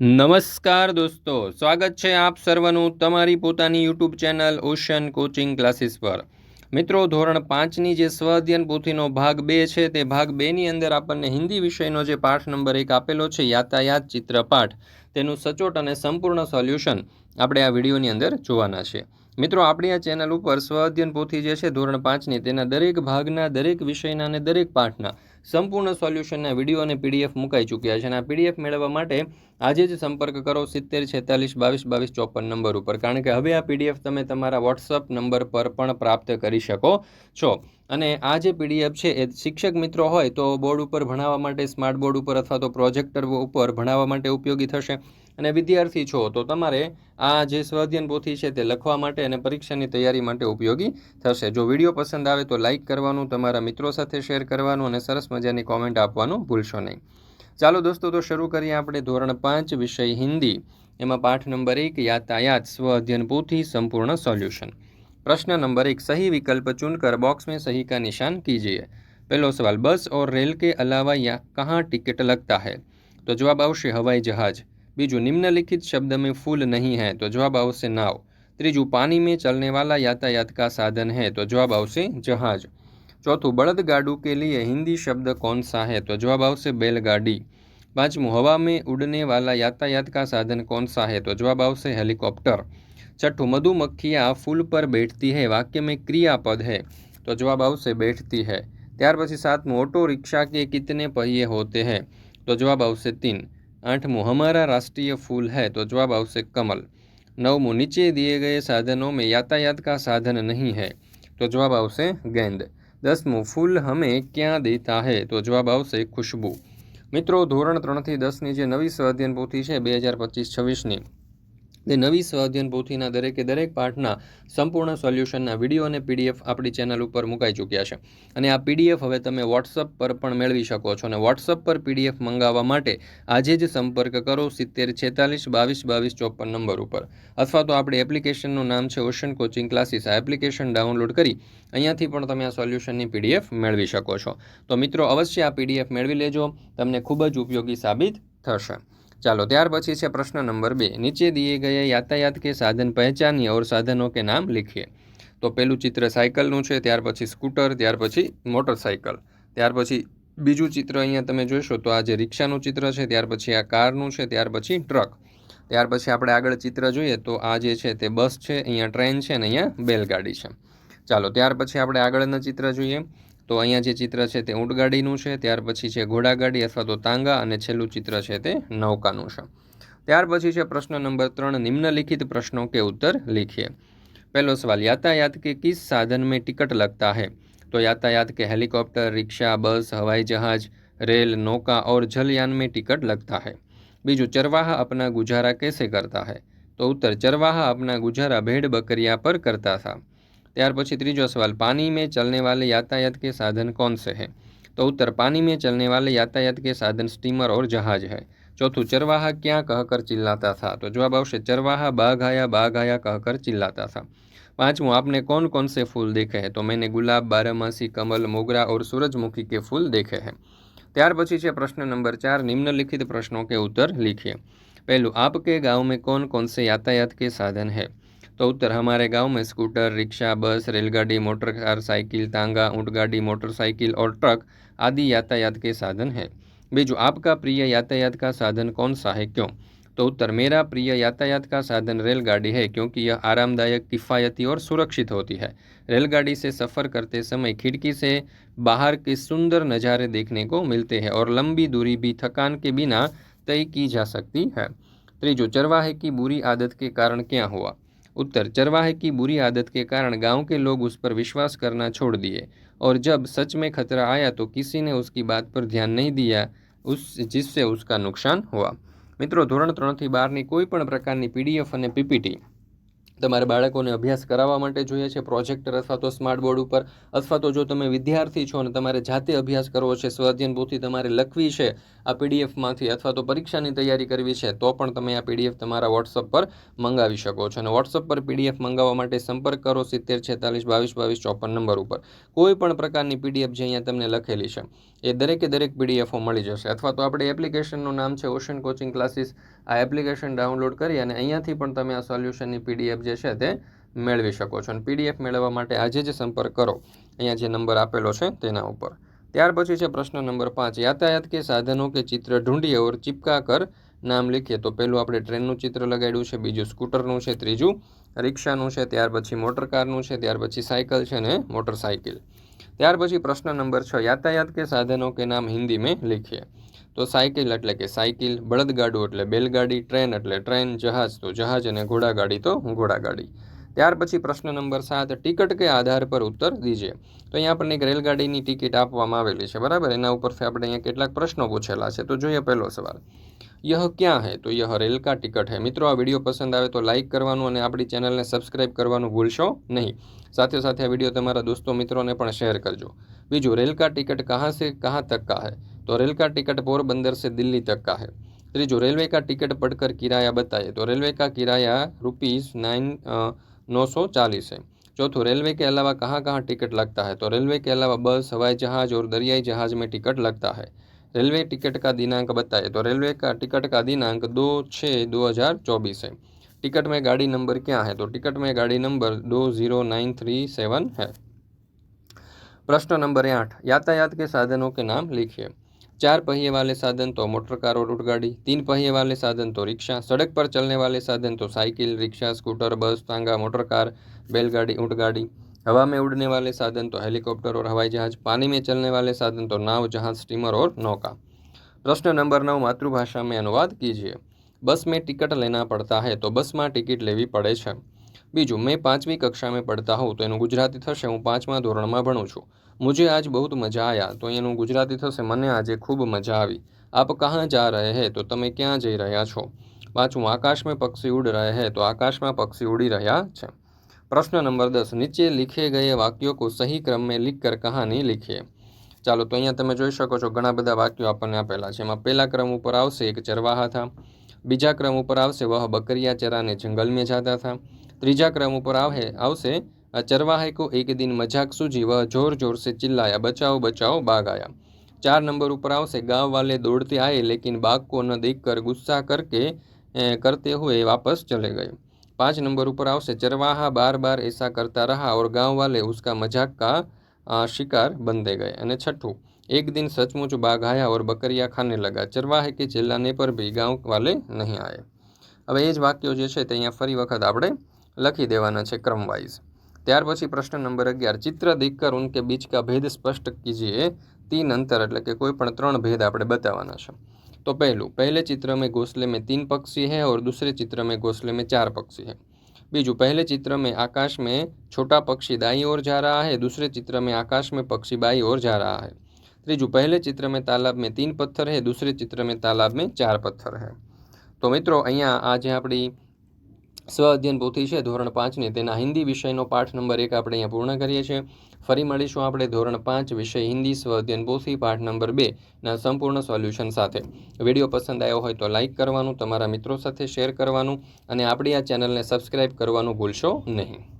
નમસ્કાર દોસ્તો, સ્વાગત છે આપ સર્વનું તમારી પોતાની YouTube channel Ocean Coaching Classes પર. મિત્રો, ધોરણ પાંચની જે સ્વ અધ્યયન પોથીનો ભાગ બે છે, તે ભાગ બેની અંદર આપણને હિન્દી વિષયનો જે પાઠ નંબર એક આપેલો છે, યાતાયાત ચિત્રપાઠ તેનું સચોટ અને સંપૂર્ણ સોલ્યુશન આપણે આ વિડીયોની અંદર જોવાના છે. મિત્રો, આપણી આ ચેનલ ઉપર સ્વ અધ્યયન પોથી જે છે, ધોરણ પાંચની, તેના દરેક ભાગના, દરેક વિષયના અને દરેક પાઠના સંપૂર્ણ સોલ્યુશનના વીડિયો અને પીડીએફ મુકાઈ ચૂક્યા છે અને આ પીડીએફ મેળવવા માટે આજે જ સંપર્ક કરો સિત્તેર છેતાલીસ બાવીસ બાવીસ ચોપન નંબર ઉપર. કારણ કે હવે આ પીડીએફ તમે તમારા વોટ્સઅપ નંબર પર પણ પ્રાપ્ત કરી શકો છો. અને આ જે પીડીએફ છે એ શિક્ષક મિત્રો હોય તો બોર્ડ ઉપર ભણાવવા માટે, સ્માર્ટ બોર્ડ ઉપર અથવા તો પ્રોજેક્ટર ઉપર ભણાવવા માટે ઉપયોગી થશે. અને વિદ્યાર્થી છો, તો તમારે આ જે સ્વાધ્યન પોથી છે તે લખવા માટે અને પરીક્ષાની તૈયારી માટે ઉપયોગી થશે. જો વીડિયો પસંદ આવે તો લાઇક કરવાનું, તમારા મિત્રો સાથે શેર કરવાનું અને સરસ મજાની કોમેન્ટ આપવાનું ભૂલશો નહીં. ચાલો દોસ્તો, તો શરૂ કરીએ આપણે ધોરણ પાંચ, વિષય હિન્દી. એમાં પાઠ નંબર એક, યાતાયાત સ્વ અધ્યયન પોથી, સંપૂર્ણ સોલ્યુશન. પ્રશ્ન નંબર એક, સહી વિકલ્પ ચુનકર બોક્સ મેં સહી કા નિશાન કીજીએ. પહેલો સવાલ, બસ ઓર રેલ કે અલાવા યા કહાં ટિકિટ લગતા હૈ? તો જવાબ આવશે, હવાઈ જહાજ. बीजू निम्नलिखित शब्द में फूल नहीं है तो जवाब आवश्य नाव त्रीजू पानी में चलने वाला यातायात का साधन है तो जवाब आवश्य जहाज चौथों बड़दगाड़ू के लिए हिंदी शब्द कौन सा है तो जवाब आवश्य बैलगाड़ी पाँचवों हवा में उड़ने वाला यातायात का साधन कौन सा है तो जवाब आवश्य हेलीकॉप्टर छठो मधुमक्खियाँ फूल पर बैठती है वाक्य में क्रियापद है तो जवाब आवश्य बैठती है ત્યાર પછી સાતમું ઓટો रिक्शा के कितने पहिए होते हैं तो जवाब आवश्य तीन आठमूँ हमारा राष्ट्रीय फूल है तो जवाब आवश्य कमल नवमूँ नीचे दिए गए साधनों में यातायात का साधन नहीं है तो जवाब आवश्य गेंद દસમું ફૂલ હમે ક્યાં દેતા હે તો જવાબ આવશે ખુશ્બુ મિત્રો ધોરણ ત્રણથી દસની જે નવી સ્વાધ્યન પોથી છે બે હજાર પચીસ છવ્વીસની તે નવી સ્વાધ્યન પોથીના દરેકે દરેક પાઠના સંપૂર્ણ સોલ્યુશનના વીડિયો અને પીડીએફ આપણી ચેનલ ઉપર મુકાઈ ચૂક્યા છે. અને આ પીડીએફ હવે તમે વોટ્સઅપ પર પણ મેળવી શકો છો. અને વોટ્સઅપ પર પીડીએફ મંગાવવા માટે આજે જ સંપર્ક કરો સિત્તેર છેતાલીસ બાવીસ બાવીસ ચોપન નંબર ઉપર. અથવા તો આપણી એપ્લિકેશનનું નામ છે ઓશન કોચિંગ ક્લાસીસ. આ એપ્લિકેશન ડાઉનલોડ કરી અહીંયાથી પણ તમે આ સોલ્યુશનની પીડીએફ મેળવી શકો છો. તો મિત્રો, અવશ્ય આ પીડીએફ મેળવી લેજો. તમને ખૂબ જ ઉપયોગી સાબિત થશે. ચાલો, ત્યાર પછી છે પ્રશ્ન નંબર બે. નીચે દિએ ગયા યાતાયાત કે સાધન પહેચાનીએ? ઓર સાધનો કે નામ લખીએ? તો પહેલું ચિત્ર સાયકલનું છે, ત્યાર પછી સ્કૂટર, ત્યાર પછી મોટરસાયકલ. ત્યાર પછી બીજું ચિત્ર અહીંયા તમે જોઈશો તો આ જે રિક્ષાનું ચિત્ર છે, ત્યાર પછી આ કારનું છે, ત્યાર પછી ટ્રક. ત્યાર પછી આપણે આગળ ચિત્ર જોઈએ તો આ જે છે તે બસ છે, અહીંયા ટ્રેન છે અને અહીંયા બેલગાડી છે. ચાલો, ત્યાર પછી આપણે આગળના ચિત્ર જોઈએ. તો અહીંયા જે ચિત્ર છે તે ઊંટગાડીનું છે, ત્યાર પછી છે ઘોડાગાડી અથવા તો તાંગા અને છેલ્લું ચિત્ર છે તે નૌકાનું છે. ત્યાર પછી છે પ્રશ્ન નંબર ત્રણ, નિમ્નલિખિત પ્રશ્નો કે ઉત્તર લીખીએ. પહેલો સવાલ, યાતાયાત કે કિસ સાધન મેં ટિકટ લગતા હૈ? તો યાતાયાત કે હેલિકોપ્ટર, રિક્ષા, બસ, હવાઈ જહાજ, રેલ, નૌકા ઓર જલયાન મેં ટિકટ લગતા હે? બીજું, ચરવાહા આપના ગુજારા કેસે કરતા હૈ? તો ઉત્તર, ચરવાહા આપના ગુજારા ભેડ બકરિયા પર કરતા હતા त्यार पी तीजो सवाल, पानी में चलने वाले यातायात के साधन कौन से है? तो उत्तर, पानी में चलने वाले यातायात के साधन स्टीमर और जहाज़ है। चौथु, चरवाहा क्या कहकर चिल्लाता था? तो जवाब आवश्य चरवाहा बाघ आया बाघ आया कहकर चिल्लाता था। पांचवों, आपने कौन कौन से फूल देखे हैं? तो मैंने गुलाब बारामासी कमल, मोगरा और सूरजमुखी के फूल देखे हैं। त्यार પછી से प्रश्न नंबर चार, निम्नलिखित प्रश्नों के उत्तर लिखिए। पहलू, आपके गाँव में कौन कौन से यातायात के साधन है? उत्तर हमारे गाँव में स्कूटर, रिक्शा, बस, रेलगाड़ी मोटर कार साइकिल, तांगा ऊँटगाड़ी मोटरसाइकिल और ट्रक आदि यातायात के साधन है। बीजू, आपका प्रिय यातायात का साधन कौन सा है, क्यों? तो उत्तर, मेरा प्रिय यातायात का साधन रेलगाड़ी है, क्योंकि यह आरामदायक, किफ़ायती और सुरक्षित होती है। रेलगाड़ी से सफ़र करते समय खिड़की से बाहर के सुंदर नज़ारे देखने को मिलते हैं और लंबी दूरी भी थकान के बिना तय की जा सकती है। त्रीजो, चरवाहे की बुरी आदत के कारण क्या हुआ? उत्तर चरवाहे की बुरी आदत के कारण गांव के लोग उस पर विश्वास करना छोड़ दिए और जब सच में खतरा आया तो किसी ने उसकी बात पर ध्यान नहीं दिया उस जिससे उसका नुकसान हुआ મિત્રો ધોરણ ત્રણથી બારની કોઈ પણ પ્રકારની પીડીએફ અને પીપીટી તમારે બાળકોને અભ્યાસ કરાવવા માટે જોઈએ છે, પ્રોજેક્ટર અથવા તો સ્માર્ટ બોર્ડ ઉપર, અથવા તો જો તમે વિદ્યાર્થી છો અને તમારે જાતે અભ્યાસ કરવો છે સ્વાધ્યન પોથી તમારે લખવી છે, આ પીડીએફમાંથી અથવા તો પરીક્ષાની તૈયારી કરવી છે, તો પણ તમે આ પીડીએફ તમારા વોટ્સઅપ પર મંગાવી શકો છો. અને વોટ્સઅપ પર પીડીએફ મંગાવવા માટે સંપર્ક કરો સિત્તેર છેતાલીસ બાવીસ બાવીસ ચોપન નંબર ઉપર. કોઈ પણ પ્રકારની પીડીએફ જે અહીંયા તમને લખેલી છે, એ દરેકે દરેક પીડીએફો મળી જશે. અથવા તો આપણે એપ્લિકેશનનું નામ છે, ઓશન કોચિંગ ક્લાસીસ, આ એપ્લિકેશન ડાઉનલોડ કરી અને અહીંયાથી પણ તમે આ સોલ્યુશનની પીડીએફ જે છે તે મેળવી શકો છો. અને પીડીએફ મેળવવા માટે આજે જ સંપર્ક કરો, અહીંયા જે નંબર આપેલો છે તેના ઉપર. ત્યાર પછી છે પ્રશ્ન નંબર પાંચ, યાતાયાત કે સાધનો કે ચિત્ર ઢૂંઢીએ ઓર ચિપકા કર નામ લખીએ. તો પહેલું આપણે ટ્રેનનું ચિત્ર લગાડ્યું છે, બીજું સ્કૂટરનું છે, ત્રીજું રિક્ષાનું છે, ત્યાર પછી મોટર કારનું છે, ત્યાર પછી સાયકલ છે ને મોટરસાઇકલ ત્યાર પછી પ્રશ્ન નંબર છ, યાતાયાત કે સાધનો કે નામ હિન્દી મેં લીખીએ. તો સાયકલ એટલે કે સાયકલ, બળદગાડું એટલે બેલગાડી, ટ્રેન એટલે ટ્રેન, જહાજ, તો જહાજ અને ઘોડાગાડી તો ઘોડાગાડી. ત્યાર પછી પ્રશ્ન નંબર સાત, ટિકિટ કે આધાર પર ઉત્તર દીજે. તો અહીંયા આપણને એક રેલગાડીની ટિકિટ આપવામાં આવેલી છે, બરાબર? એના ઉપરથી આપણે અહીંયા કેટલાક પ્રશ્નો પૂછેલા છે. તો જોઈએ પહેલો સવાલ. યહ ક્યાં હે? તો યહ રેલ કા ટિકટ હે? મિત્રો, આ વીડિયો પસંદ આવે તો લાઇક કરવાનું અને આપણી ચેનલને સબસ્ક્રાઇબ કરવાનું ભૂલશો નહીં. સાથે સાથે આ વીડિયો તમારા દોસ્તો મિત્રોને પણ શેર કરજો. બીજું, રેલ કા ટિકટ કહાં સે, કહાં તક કા હે? तो रेल का टिकट पोरबंदर से दिल्ली तक का है ત્રીજું रेलवे का टिकट पढ़कर किराया बताइए तो रेलवे का किराया रुपीज़ नाइन नौ सौ चालीस है चौथों रेलवे के अलावा कहाँ कहाँ टिकट लगता है तो रेलवे के अलावा बस हवाई जहाज और दरियाई जहाज में टिकट लगता है रेलवे टिकट का दिनांक बताइए तो रेलवे का टिकट का दिनांक दो छः दो हज़ार चौबीस है टिकट में गाड़ी नंबर क्या है तो टिकट में गाड़ी नंबर दो ज़ीरो नाइन थ्री सेवन है प्रश्न नंबर आठ यातायात के साधनों के नाम लिखिए चार पहिए वाले साधन तो मोटर कार और ऊँटगाड़ी तीन पहिए वाले साधन तो रिक्शा, सड़क पर चलने वाले साधन तो साइकिल, रिक्शा, स्कूटर, बस, तांगा, मोटर कार, बैलगाड़ी ऊँटगाड़ी हवा में उड़ने वाले साधन तो हेलीकॉप्टर और हवाई जहाज़, पानी में चलने वाले साधन तो नाव, जहाज़, स्टीमर और नौका। प्रश्न नंबर नौ, मातृभाषा में अनुवाद कीजिए। बस में टिकट लेना पड़ता है तो बस में टिकट लेवी पड़े બીજું, મેં પાંચમી કક્ષામાં પડતા હોઉં તો એનું ગુજરાતી થશે, હું પાંચમા ધોરણમાં ભણું છું. મુજે આજ બહુ મજા આયા, તો એનું ગુજરાતી થશે, મને આજે ખૂબ મજા આવી. આપ કહાં જા રહે હે, તો તમે ક્યાં જઈ રહ્યા છો? પાંચમું આકાશમાં પક્ષી ઉડ રહે હે, તો આકાશમાં પક્ષી ઉડી રહ્યા છે. પ્રશ્ન નંબર દસ, નીચે લીખે ગયે વાક્યો કો સહી ક્રમ મેં લીખ કર કહાની લીખીએ ચાલો, તો અહીંયા તમે જોઈ શકો છો, ઘણા બધા વાક્યો આપણને આપેલા છે. એમાં પહેલા ક્રમ ઉપર આવશે, એક ચરવાહા હતા બીજા ક્રમ ઉપર આવશે, વહ બકરિયા ચરાને જંગલ મેં જાતા હતા ત્રીજા ક્રમ ઉપર આવે આવશે ચરવાહકો એક દિન મજાક સૂજી વહ જોર જોર સે ચિલ્લાયા બચાઓ બચાઓ બાગ આયા ચાર નંબર ઉપર આવશે ગાંવ વાલે દોડતે આયે લેકિન બાગ કો ન દેખ કર ગુસ્સા કરકે કરતે હુએ વાપસ ચલે ગયે પાંચ નંબર ઉપર આવશે ચરવાહા બાર બાર એસા કરતા રહા ઓર ગાંવ વાલે ઉસકા મજાક કા શિકાર બંધે ગયે અને છઠ્ઠું एक दिन सचमुच बाघ आया और बकरिया खाने लगा चरवाहे के चिल्लाने पर भी गाँव वाले नहीं आए હવે એ જ વાક્યો જે છે તે અહીંયા ફરી વખત આપણે લખી દેવાના છે ક્રમ વાઇઝ ત્યાર પછી પ્રશ્ન નંબર અગિયાર ચિત્ર દેખકર ઉનકે બીચ કા ભેદ સ્પષ્ટ કીજીએ तीन अंतर એટલે કે કોઈ પણ ત્રણ ભેદ આપણે બતાવવાના છે तो पहलू पहले चित्र में घोंसले में तीन पक्षी है और दूसरे चित्र में घोंसले में चार पक्षी है बीजू पहले चित्र में आकाश में छोटा पक्षी दाई ओर जा रहा है दूसरे चित्र में आकाश में पक्षी बाई ओर जा रहा है ત્રીજું પહેલે चित्र में तालाब में तीन पत्थर है दूसरे चित्र में तालाब में चार पत्थर है તો મિત્રો અહીંયા આ જે આપણી સ્વ અધ્યયન પોથી છે, ધોરણ પાંચની તેના હિન્દી વિષયનો પાઠ નંબર એક આપણે અહીંયા પૂર્ણ કરીએ છીએ. ફરી મળીશું આપણે ધોરણ પાંચ વિષય હિન્દી સ્વ અધ્યયન પોથી પાઠ નંબર બે ના સંપૂર્ણ સોલ્યુશન સાથે. વીડિયો પસંદ આવ્યો હોય તો લાઇક કરવાનું, તમારા મિત્રો સાથે શેર કરવાનું અને આપણી આ ચેનલને સબસ્ક્રાઇબ કરવાનું ભૂલશો નહીં.